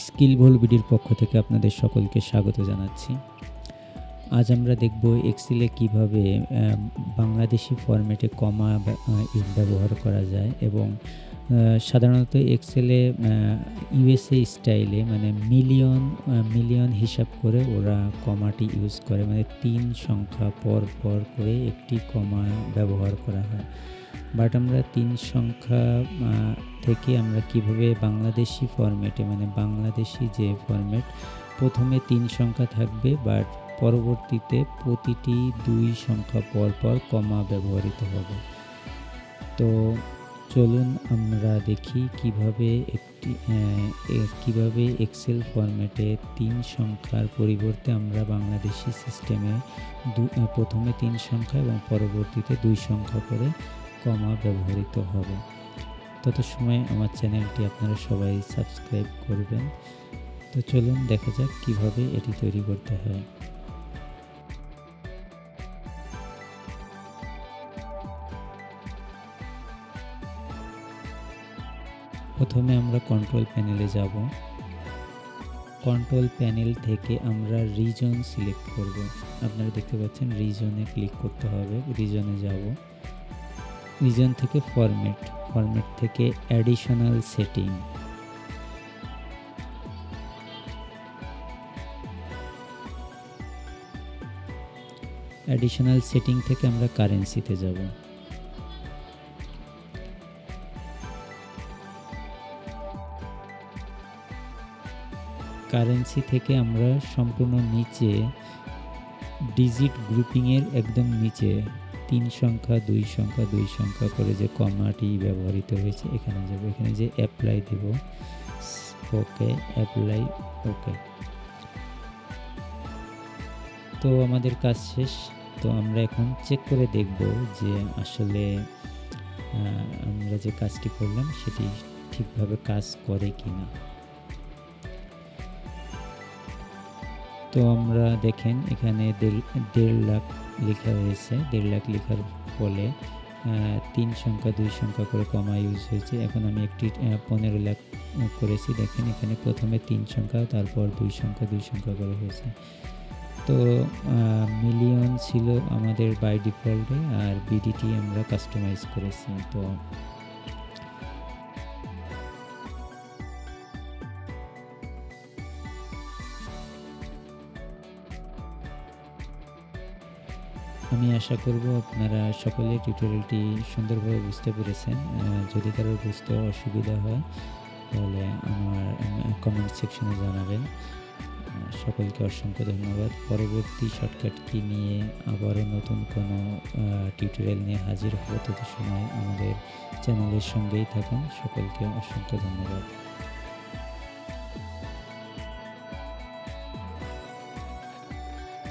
Skill ভোল বিডির পক্ষ থেকে আপনাদের সকলকে স্বাগত জানাচ্ছি। আজ আমরা দেখব এক্সেলে কীভাবে বাংলাদেশি ফরম্যাটে কমা ব্যা- ব্যবহার করা যায় এবং সাধারণত এক্সেলে ইউএসএ স্টাইলে মানে মিলিয়ন মিলিয়ন হিসাব করে ওরা কমাটি ইউজ করে। মানে তিন সংখ্যা পর পর করে একটি কমা ব্যবহার করা হয়। বাট আমরা তিন সংখ্যা থেকে আমরা কীভাবে বাংলাদেশি ফরম্যাটে মানে বাংলাদেশি যে ফরম্যাট প্রথমে তিন সংখ্যা থাকবে বাট পরবর্তীতে প্রতিটি দুই সংখ্যা পর পর কমা ব্যবহৃত হবে। তো চলুন আমরা দেখি কীভাবে একটি কীভাবে এক্সেল ফরম্যাটে তিন সংখ্যার পরিবর্তে আমরা বাংলাদেশি সিস্টেমে প্রথমে তিন সংখ্যা এবং পরবর্তীতে দুই সংখ্যা করে কমা ব্যবহৃত হবে। তত সময় আমার চ্যানেলটি আপনারা সবাই সাবস্ক্রাইব করবেন। তো চলুন দেখা যাক কীভাবে এটি তৈরি করতে হয়। প্রথমে আমরা কন্ট্রোল প্যানেলে যাব। কন্ট্রোল প্যানেল থেকে আমরা রিজন সিলেক্ট করব। আপনারা দেখতে পাচ্ছেন রিজনে ক্লিক করতে হবে। রিজনে যাব। রিজন থেকে ফরম্যাট ফরম্যাট থেকে অ্যাডিশনাল সেটিং অ্যাডিশনাল সেটিং থেকে আমরা কারেন্সিতে যাব। কারেন্সি থেকে আমরা সম্পূর্ণ নিচে ডিজিট গ্রুপিংয়ের একদম নিচে তিন সংখ্যা, দুই সংখ্যা দুই সংখ্যা করে যে কমাটি ব্যবহৃত হয়েছে, এখানে যাব। এখানে যে অ্যাপ্লাই দেব ওকে অ্যাপ্লাই ওকে তো আমাদের কাজ শেষ। তো আমরা এখন চেক করে দেখব যে আসলে আমরা যে কাজটি করলাম, সেটি ঠিকভাবে কাজ করে কিনা। তো আমরা দেখেন এখানে দেড় লাখ লেখা হয়েছে, দেড় লাখ লেখার ফলে তিন সংখ্যা, দুই সংখ্যা করে কমা ইউজ হয়েছে। এখন আমি একটি পনেরো লাখ করেছি, দেখেন এখানে প্রথমে তিন সংখ্যা, তারপর দুই সংখ্যা দুই সংখ্যা করে হয়েছে। তো মিলিয়ন ছিল আমাদের বাই ডিফল্টে আর বিডিটি আমরা কাস্টমাইজ করেছি। তো আমি আশা করব আপনারা সকলে টিউটোরিয়ালটি সুন্দরভাবে বুঝতে পেরেছেন। যদি কারোর বুঝতে অসুবিধা হয়, তাহলে আমার কমেন্ট সেকশনে জানাবেন। সকলকে অসংখ্য ধন্যবাদ। পরবর্তী শর্টকাটটি নিয়ে আবারও নতুন কোনো টিউটোরিয়াল নিয়ে হাজির হব তত সময় আমাদের চ্যানেলের সঙ্গেই থাকুন। সকলকে অসংখ্য ধন্যবাদ।